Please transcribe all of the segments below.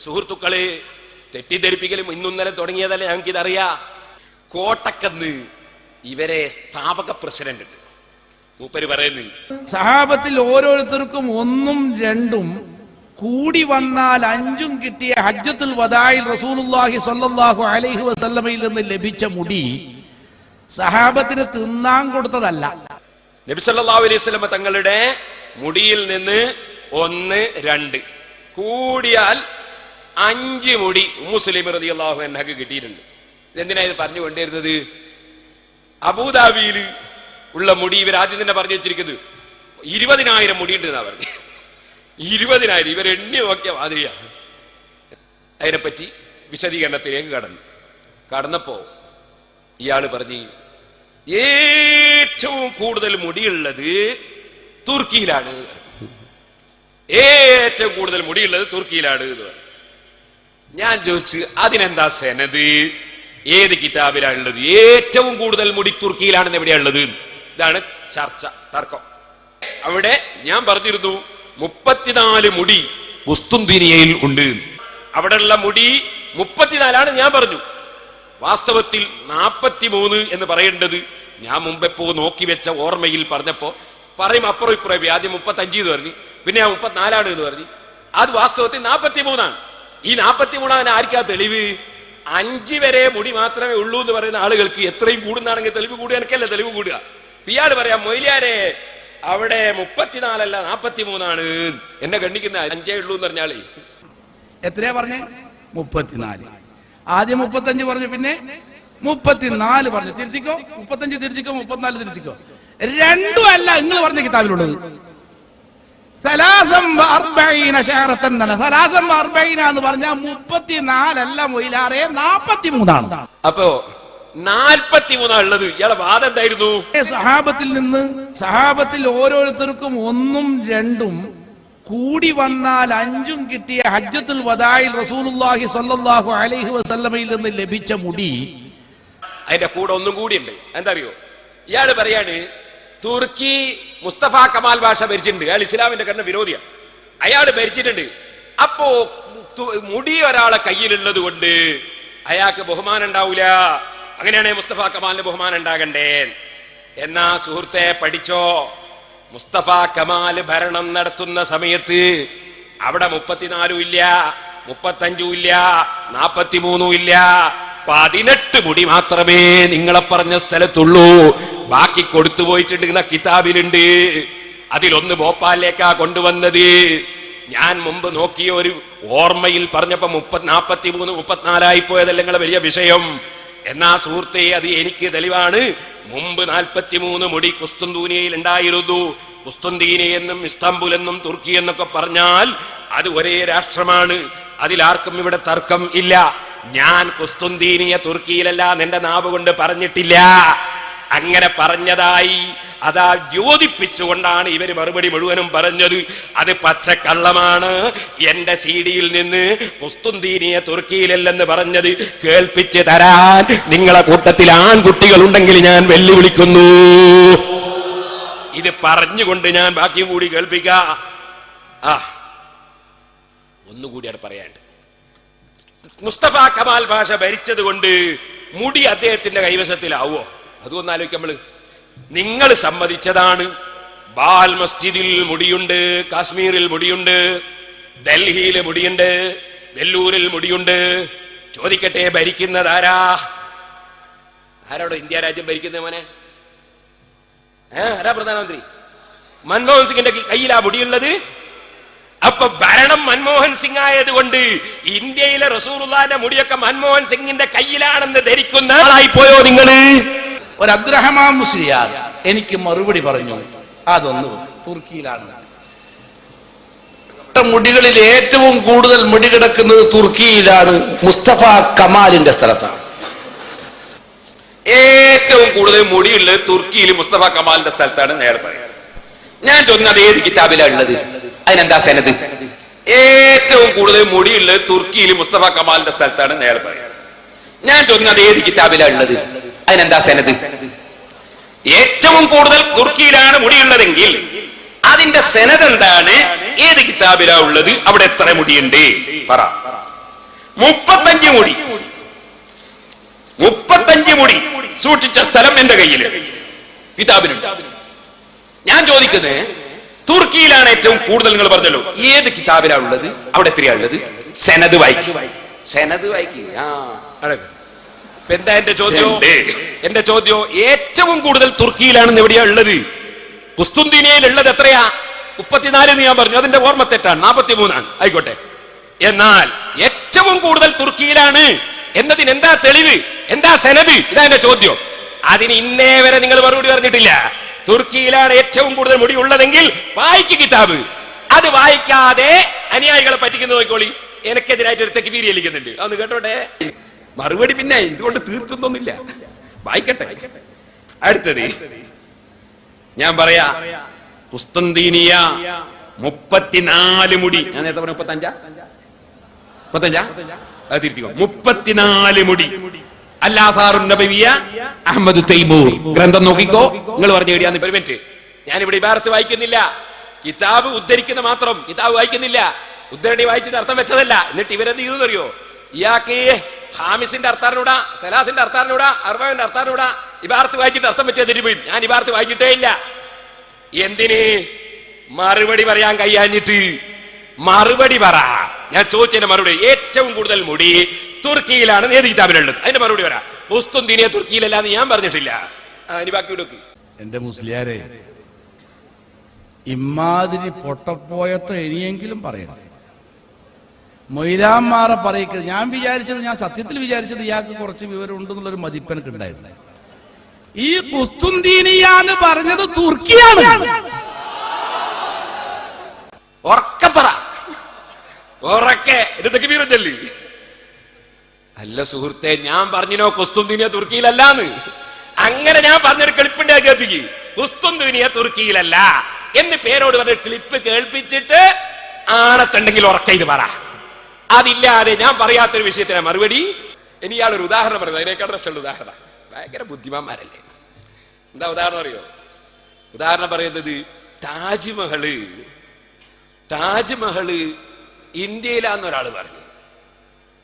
സുഹൃത്തുക്കൾ തെറ്റിദ്ധരിപ്പിക്കലും ഇന്നലെ തുടങ്ങിയതല്ല ഞങ്ങൾക്ക് ഇതറിയാ കോട്ടക്കന്ന് ഇവരെ സ്ഥാപക പ്രസിഡന്റ് ഉണ്ട് മൂപ്പര് പറയുന്നു സഹാബത്തിൽ ഓരോരുത്തർക്കും ഒന്നും രണ്ടും കൂടി വന്നാൽ അഞ്ചും കിട്ടിയ ഹജ്ജത്തുൽ വദായിൽ റസൂലുള്ളാഹി സ്വല്ലല്ലാഹു അലൈഹി വസല്ലമയിൽ നിന്ന് ലഭിച്ച മുടി സഹാബത്തിന് തിന്നാൻ കൊടുത്തതല്ല. നബി സല്ലല്ലാഹു അലൈഹി വസല്ലമ തങ്ങളുടെ മുടിയിൽ നിന്ന് ഒന്ന് രണ്ട്. കൂടിയാൽ അഞ്ച് മുടി മുസ്ലിം റതി അള്ളാഹു എന്നൊക്കെ കിട്ടിയിട്ടുണ്ട്. എന്തിനാ ഇത് പറഞ്ഞു കൊണ്ടിരുന്നത്? അബുദാബിയിൽ ഉള്ള മുടി ഇവർ ആദ്യം തന്നെ പറഞ്ഞു വെച്ചിരിക്കുന്നത് ഇരുപതിനായിരം മുടി എന്നാ പറഞ്ഞു. ഇരുപതിനായിരം ഇവർ എണ്ണി നോക്കിയ മാതിരിയാണ് അതിനെപ്പറ്റി വിശദീകരണത്തിലേക്ക് കടന്നു. കടന്നപ്പോ ഇയാൾ പറഞ്ഞു ഏറ്റവും കൂടുതൽ മുടിയുള്ളത് തുർക്കിയിലാണ്. ഏറ്റവും കൂടുതൽ മുടിയുള്ളത് തുർക്കിയിലാണ് എന്ന് പറഞ്ഞു. ഞാൻ ചോദിച്ചു അതിനെന്താ സെനത്? ഏത് കിതാബിലാണുള്ളത്? ഏറ്റവും കൂടുതൽ മുടി തുർക്കിയിലാണെന്ന് എവിടെയാണുള്ളത്? ഇതാണ് ചർച്ച തർക്കം. അവിടെ ഞാൻ പറഞ്ഞിരുന്നു മുപ്പത്തിനാല് മുടി കുസ്തുന്തിനിയയിൽ ഉണ്ട്. അവിടെയുള്ള മുടി മുപ്പത്തിനാലാണ് ഞാൻ പറഞ്ഞു. വാസ്തവത്തിൽ നാപ്പത്തി മൂന്ന് എന്ന് പറയേണ്ടത് ഞാൻ മുമ്പെപ്പോ നോക്കി വെച്ച ഓർമ്മയിൽ പറഞ്ഞപ്പോ പറയും അപ്പുറം ഇപ്പുറം ആദ്യം മുപ്പത്തി അഞ്ച് എന്ന് പറഞ്ഞു പിന്നെ ആ മുപ്പത്തിനാലാണ് എന്ന് പറഞ്ഞു. അത് വാസ്തവത്തിൽ നാപ്പത്തി മൂന്നാണ് ഈ നാപ്പത്തി മൂന്നാണ് ആർക്കാ തെളിവ്? അഞ്ച് വരെ മുടി മാത്രമേ ഉള്ളൂ എന്ന് പറയുന്ന ആളുകൾക്ക് എത്രയും കൂടുന്നാണെങ്കിൽ തെളിവ് കൂടുക എനിക്കല്ല തെളിവ് കൂടുക. ഇയാൾ പറയാം മൊയ്ലിയാരെ അവിടെ മുപ്പത്തിനാലല്ല നാപ്പത്തി മൂന്നാണ് എന്നെ കണ്ണിക്കുന്ന അഞ്ചേ ഉള്ളൂ എന്ന് പറഞ്ഞാളേ എത്രയാ പറഞ്ഞേ? മുപ്പത്തിനാല്. ആദ്യം മുപ്പത്തഞ്ച് പറഞ്ഞു പിന്നെ മുപ്പത്തിനാല് പറഞ്ഞു. തിരുത്തിക്കോ? മുപ്പത്തഞ്ച് തിരുത്തിക്കോ? മുപ്പത്തിനാല് തിരുത്തിക്കോ? രണ്ടും അല്ല നിങ്ങൾ പറഞ്ഞ കിതാബിലുള്ളത്. എന്ന് പറഞ്ഞാൽ മുപ്പത്തിനാലല്ല മൊയിലാറെ നാപ്പത്തി മൂന്നാണ് അപ്പോ ഉള്ളത് ഇയാളെ വാദം എന്തായിരുന്നു? സഹാബത്തിൽ നിന്ന് സഹാബത്തിൽ ഓരോരുത്തർക്കും ഒന്നും രണ്ടും കൂടി വന്നാൽ അഞ്ചും കിട്ടിയ ഹജ്ജത്തുൽ വദായിൽ റസൂലുള്ളാഹി സ്വല്ലല്ലാഹു അലൈഹി വസല്ലമയിൽ നിന്ന് ലഭിച്ച മുടി അതിന്റെ കൂടെ ഒന്നും കൂടിയുണ്ട്. എന്താ അറിയോ? ഇയാൾ പറയാണ് തുർക്കി മുസ്തഫ കമാൽ ഭാഷ ഭരിച്ചിട്ടുണ്ട്. അയാൾ ഇസ്ലാമിന്റെ കണ്ണ വിരോധിയാണ്. അയാൾ ഭരിച്ചിട്ടുണ്ട്. അപ്പോ മുടി ഒരാളെ കയ്യിലുള്ളത് കൊണ്ട് അയാൾക്ക് ബഹുമാനം ഉണ്ടാവൂല. അങ്ങനെയാണ് മുസ്തഫ കമാലിന് ബഹുമാനം ഉണ്ടാകണ്ടേ. എന്നാ സുഹൃത്തെ പഠിച്ചോ? മുസ്തഫ കമാൽ ഭരണം നടത്തുന്ന സമയത്ത് അവിടെ മുപ്പത്തിനാലും ഇല്ല മുപ്പത്തഞ്ചും ഇല്ല നാപ്പത്തിമൂന്നും ഇല്ല പതിനെട്ട് മുടി മാത്രമേ നിങ്ങളെ പറഞ്ഞ സ്ഥലത്തുള്ളൂ. ബാക്കി കൊടുത്തു പോയിട്ടുണ്ടെന്ന കിതാബിലുണ്ട്. അതിലൊന്ന് ഭോപ്പാലിലേക്കാ കൊണ്ടുവന്നത്. ഞാൻ മുമ്പ് നോക്കിയ ഒരു ഓർമ്മയിൽ പറഞ്ഞപ്പോ മുപ്പത് നാപ്പത്തി മൂന്ന് മുപ്പത്തിനാലായി പോയതല്ല നിങ്ങളെ വലിയ വിഷയം. എന്നാ സുഹൃത്തെ അത് എനിക്ക് തെളിവാണ്. മുമ്പ് നാൽപ്പത്തി മൂന്ന് മുടി കുസ്തുന്തൂനിയയിൽ ഉണ്ടായിരുന്നു. കുസ്തുന്തീനയെന്നും ഇസ്താംബുൽ എന്നും തുർക്കി എന്നൊക്കെ പറഞ്ഞാൽ അത് ഒരേ രാഷ്ട്രമാണ്. അതിലാർക്കും ഇവിടെ തർക്കം ഇല്ല. ഞാൻ കുസ്തുന്തീനിയ തുർക്കിയിലല്ല നിന്റെ നാവ് കൊണ്ട് പറഞ്ഞിട്ടില്ല. അങ്ങനെ പറഞ്ഞതായി അതാ ദ്യോതിപ്പിച്ചുകൊണ്ടാണ് ഇവർ മറുപടി മുഴുവനും പറഞ്ഞത്. അത് പച്ചക്കള്ളമാണ്. എന്റെ സീഡിയിൽ നിന്ന് കുസ്തുന്തീനിയെ തുർക്കിയിലല്ലെന്ന് പറഞ്ഞത് കേൾപ്പിച്ച് തരാൻ നിങ്ങളെ കൂട്ടത്തിൽ ആൺകുട്ടികൾ ഉണ്ടെങ്കിൽ ഞാൻ വെല്ലുവിളിക്കുന്നു. ഇത് പറഞ്ഞുകൊണ്ട് ഞാൻ ബാക്കി കൂടി കേൾപ്പിക്ക. ആ അവിടെ പറയാണ്ട് മുസ്തഫ കമാൽ ഭാഷ ഭരിച്ചത് കൊണ്ട് മുടി അദ്ദേഹത്തിന്റെ കൈവശത്തിലാവോ അതൊന്നും നമ്മൾ. നിങ്ങൾ സമ്മതിച്ചതാണ്. ബാൽ മസ്ജിദിൽ മുടിയുണ്ട് കാശ്മീരിൽ മുടിയുണ്ട് ഡൽഹിയിൽ മുടിയുണ്ട് വെല്ലൂരിൽ മുടിയുണ്ട്. ചോദിക്കട്ടെ ഭരിക്കുന്നത് ആരാ? ആരാടോ ഇന്ത്യ രാജ്യം ഭരിക്കുന്നത് മോനെ? ആരാ പ്രധാനമന്ത്രി? മൻമോഹൻ സിംഗിന്റെ കയ്യിലാ മുടിയുള്ളത്? അപ്പൊ ഭരണം മൻമോഹൻ സിംഗ് ആയതുകൊണ്ട് ഇന്ത്യയിലെ റസൂലുള്ളാന്റെ മുടിയൊക്കെ മൻമോഹൻ സിംഗിന്റെ കയ്യിലാണെന്ന് ധരിക്കുന്ന ആളായി പോയോ നിങ്ങൾ ഒരു അബ്ദുറഹ്മാൻ മുസ്ലിയാർ എനിക്ക് മറുപടി പറഞ്ഞു. അതൊന്ന് തുർക്കിയിലാണ്. മുടികളിൽ ഏറ്റവും കൂടുതൽ മുടി കിടക്കുന്നത് തുർക്കിയിലാണ്. മുസ്തഫ കമാലിന്റെ സ്ഥലത്താണ്. ഏറ്റവും കൂടുതൽ മുടിയുള്ളത് തുർക്കിയിൽ മുസ്തഫ കമാലിന്റെ സ്ഥലത്താണ് നേരെ പറയുന്നത്. ഞാൻ ചോദിക്കുന്നത് ഏത് കിതാബിലാണ് ഉള്ളത്? അതിനെന്താ സെനത്? ഏറ്റവും കൂടുതൽ മുടിയുള്ളത് തുർക്കിയിൽ മുസ്തഫ കമാലിന്റെ സ്ഥലത്താണ് നേരെ പറയുന്നത് ഞാൻ ചോദിക്കുന്നത് ഏത് കിതാബിലാണ് ഉള്ളത്? അതിനെന്താ സെനത്? ഏറ്റവും കൂടുതൽ തുർക്കിയിലാണ് മുടിയുള്ളതെങ്കിൽ അതിന്റെ സെനത് എന്താണ്? ഏത് കിതാബിലാ ഉള്ളത്? അവിടെ എത്ര മുടിയുണ്ട്? പറ. മുപ്പത്തഞ്ച് മുടി. മുപ്പത്തഞ്ച് മുടി സൂക്ഷിച്ച സ്ഥലം എന്റെ കയ്യിൽ കിതാബിലുണ്ട്. ഞാൻ ചോദിക്കുന്നത് തുർക്കിയിലാണ് ഏറ്റവും കൂടുതൽ നിങ്ങൾ പറഞ്ഞല്ലോ. ഏത് കിതാബിലാണ് ഉള്ളത്? അവിടെ എത്രയാ ഉള്ളത്? സെനത് വായിക്കും. സെനത് വായിക്കും. ആ. എന്താ എന്റെ ചോദ്യം? എന്റെ ചോദ്യം ഏറ്റവും കൂടുതൽ തുർക്കിയിലാണെന്ന് എവിടെയാ ഉള്ളത്? കുസ്തുന്തിനിയയിൽ ഉള്ളത് എത്രയാ? മുപ്പത്തിനാല് എന്ന് ഞാൻ പറഞ്ഞു. അതിന്റെ ഓർമ്മ തെറ്റാണ്. നാപ്പത്തി മൂന്നാണ് ആയിക്കോട്ടെ. എന്നാൽ ഏറ്റവും കൂടുതൽ തുർക്കിയിലാണ് എന്നതിന് എന്താ തെളിവ്? എന്താ സെനത് ഇതാ എന്റെ ചോദ്യം. അതിന് ഇന്നേ വരെ നിങ്ങൾ മറുപടി പറഞ്ഞിട്ടില്ല. തുർക്കിയിലാണ് ഏറ്റവും കൂടുതൽ മുടി ഉള്ളതെങ്കിൽ വായിക്ക് കിതാബ്. അത് വായിക്കാതെ അനുയായികളെ പറ്റിക്കുന്ന നോക്കിക്കോളി. എനിക്കെതിരായിട്ട് ഒരു തെക്കിപീരി വീരിയലിക്കുന്നുണ്ട് അതൊന്ന് കേട്ടോട്ടെ? മറുപടി പിന്നെ ഇതുകൊണ്ട് തീർക്കുന്നൊന്നുമില്ല. വായിക്കട്ടെ. അടുത്തത്. ഞാൻ പറയാ കുസ്തന്തീനിയ മുപ്പത്തിനാല് മുടി. ഞാൻ നേരത്തെ പറഞ്ഞ മുപ്പത്തഞ്ചാ? മുപ്പത്തഞ്ചാ? അത് തിരിച്ചു മുപ്പത്തിനാല് മുടി. അല്ലാഥാറുൻ നബവിയ അഹമ്മദ് തൈമൂർ. ഗ്രന്ഥം നോക്കിക്കോ. നിങ്ങൾ പറഞ്ഞു എവിടെയാന്ന് ഒരു മിനിറ്റ്. ഞാൻ ഇവിടെ ഇബാറത്ത് വായിക്കുന്നില്ല. കിതാബ് ഉദ്ധരിക്കുന്ന മാത്രം കിതാബ് വായിക്കുന്നില്ല. ഉദ്ധരണി വായിച്ചിട്ട് അർത്ഥം വെച്ചതല്ല. എന്നിട്ട് ഇവരെന്ത് ചെയ്തു അറിയോ ഇയാൾക്ക് ഹാമിസിന്റെ അർത്ഥാറിനൂടാ സലാസിന്റെ അർത്ഥാറിനൂടാ അർബാവിന്റെ അർത്ഥാറിനൂടാ ഇബാർത്ത് വായിച്ചിട്ട് അർത്ഥം വെച്ചത് തിരുപോയി ഞാൻ ഇബാർത്ത് വായിച്ചിട്ടേ ഇല്ല. എന്തിന്? മറുപടി പറയാൻ കഴിയാഞ്ഞിട്ട്. മറുപടി പറ. ഞാൻ ചോദിച്ചതിന്റെ മറുപടി. ഏറ്റവും കൂടുതൽ മുടി തുർക്കിയിലാണ് ഏത് കിതാബിലുള്ളത്? അതിന്റെ മറുപടി പറ. ദിനിയ തുർക്കിയിലല്ല എന്ന് ഞാൻ പറഞ്ഞിട്ടില്ല. ഇനി ബാക്കി വിടുക്ക് എന്റെ മുസ്ലിയാരെ ഇമാതിരി പൊട്ടപ്പോയത്തോ ഇനിയെങ്കിലും പറയരുത്. മൊയ്ലാമാറെ പറയിക്കരുത്. ഞാൻ വിചാരിച്ചത് ഞാൻ സത്യത്തിൽ വിചാരിച്ചത് ഇയാൾക്ക് കുറച്ച് വിവരം ഉണ്ടെന്നുള്ളൊരു മതിപ്പനക്ക് ഉണ്ടായിരുന്നു. ഈ കുസ്തുന്തീനിയാന്ന് പറഞ്ഞത് തുർക്കിയാണ്. ഉറക്കെ പറ. ഉറക്കെ. ഇതൊക്കെ വീറഞ്ചല്ലേ അല്ല സുഹൃത്തെ ഞാൻ പറഞ്ഞിനോ കുസ്തുന്തിനിയ തുർക്കിയിലല്ലാന്ന്? അങ്ങനെ ഞാൻ പറഞ്ഞൊരു ക്ലിപ്പിന്റെ കേൾപ്പിക്ക്. കുസ്തുന്തിനിയ തുർക്കിയിലല്ല എന്ന് പേരോട് പറഞ്ഞ ക്ലിപ്പ് കേൾപ്പിച്ചിട്ട് ആണത്തുണ്ടെങ്കിൽ ഉറക്കെ ഇത് പറ. അതില്ലാതെ ഞാൻ പറയാത്തൊരു വിഷയത്തിന് മറുപടി. ഇനി ഇയാളൊരു ഉദാഹരണം പറയുന്നത്. അതിനേക്കാൾ രസമുള്ള ഉദാഹരണം ഭയങ്കര ബുദ്ധിമാന്മാരല്ലേ? എന്താ ഉദാഹരണം അറിയോ? ഉദാഹരണം പറയുന്നത് താജ്മഹൾ താജ്മഹൾ ഇന്ത്യയിലാന്ന് ഒരാൾ പറഞ്ഞു.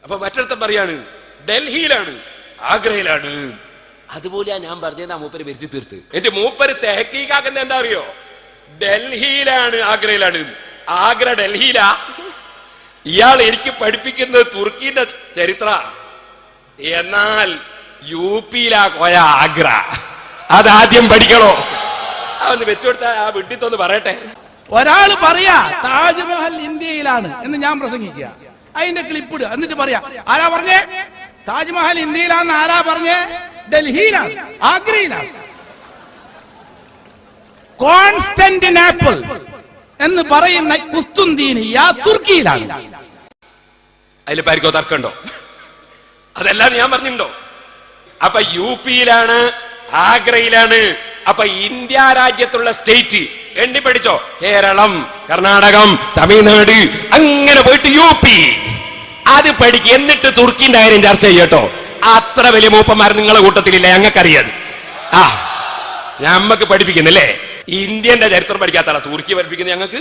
അപ്പൊ മറ്റൊരുത്തം പറയാണ് ഡൽഹിയിലാണ് ആഗ്രയിലാണ്. അതുപോലെയാ ഞാൻ പറഞ്ഞത് ആ മൂപ്പര് വരുത്തി തീർത്ത്. എന്റെ മൂപ്പര് തെഹക്കീകാക്കുന്ന എന്താ അറിയോ? ഡൽഹിയിലാണ് ആഗ്രയിലാണ്. ആഗ്ര ഡൽഹിയിലാ. ഇയാൾ എനിക്ക് പഠിപ്പിക്കുന്നത് തുർക്കിന്റെ ചരിത്ര. എന്നാൽ യു പിയിലാ പോയ ആഗ്ര. അതാദ്യം പഠിക്കണോ? അതൊന്ന് വെച്ചുകൊടുത്ത ആ വിട്ടിത്തൊന്ന് പറയട്ടെ. ഒരാൾ പറയാ താജ്മഹൽ ഇന്ത്യയിലാണ് എന്ന് ഞാൻ പ്രസംഗിക്കുക. അതിന്റെ ക്ലിപ്പ് ഇടുക എന്നിട്ട് പറയാ ആരാ പറഞ്ഞേ? താജ്മഹൽ ഇന്ത്യയിലാന്ന് ആരാ പറഞ്ഞേ? ഡൽഹിയിലാണ് ആഗ്രയിലാണ്. കോൺസ്റ്റന്റിനാപ്പിൾ എന്ന് പറയുന്ന കുസ്തുന്തീനിയ തുർക്കിയിലാണ്. അതിൽ പരിക്കോ തർക്കമുണ്ടോ? അതല്ലാതെ ഞാൻ പറഞ്ഞിട്ടുണ്ടോ? അപ്പൊ യു പിയിലാണ് ആഗ്രയിലാണ്. അപ്പൊ ഇന്ത്യ രാജ്യത്തുള്ള സ്റ്റേറ്റ് എണ്ണി പഠിച്ചോ? കേരളം കർണാടകം തമിഴ്നാട് അങ്ങനെ പോയിട്ട് യു പി. അത് പഠിക്കുക എന്നിട്ട് തുർക്കിന്റെ കാര്യം ചർച്ച ചെയ്യട്ടോ. അത്ര വലിയ മൂപ്പന്മാർ നിങ്ങളെ കൂട്ടത്തിലില്ല ഞങ്ങൾക്കറിയാത് ആ ഞമ്മക്ക് പഠിപ്പിക്കുന്നില്ലേ? ഇന്ത്യന്റെ ചരിത്രം പഠിക്കാത്ത തുർക്കി പഠിപ്പിക്കുന്നത് ഞങ്ങൾക്ക്?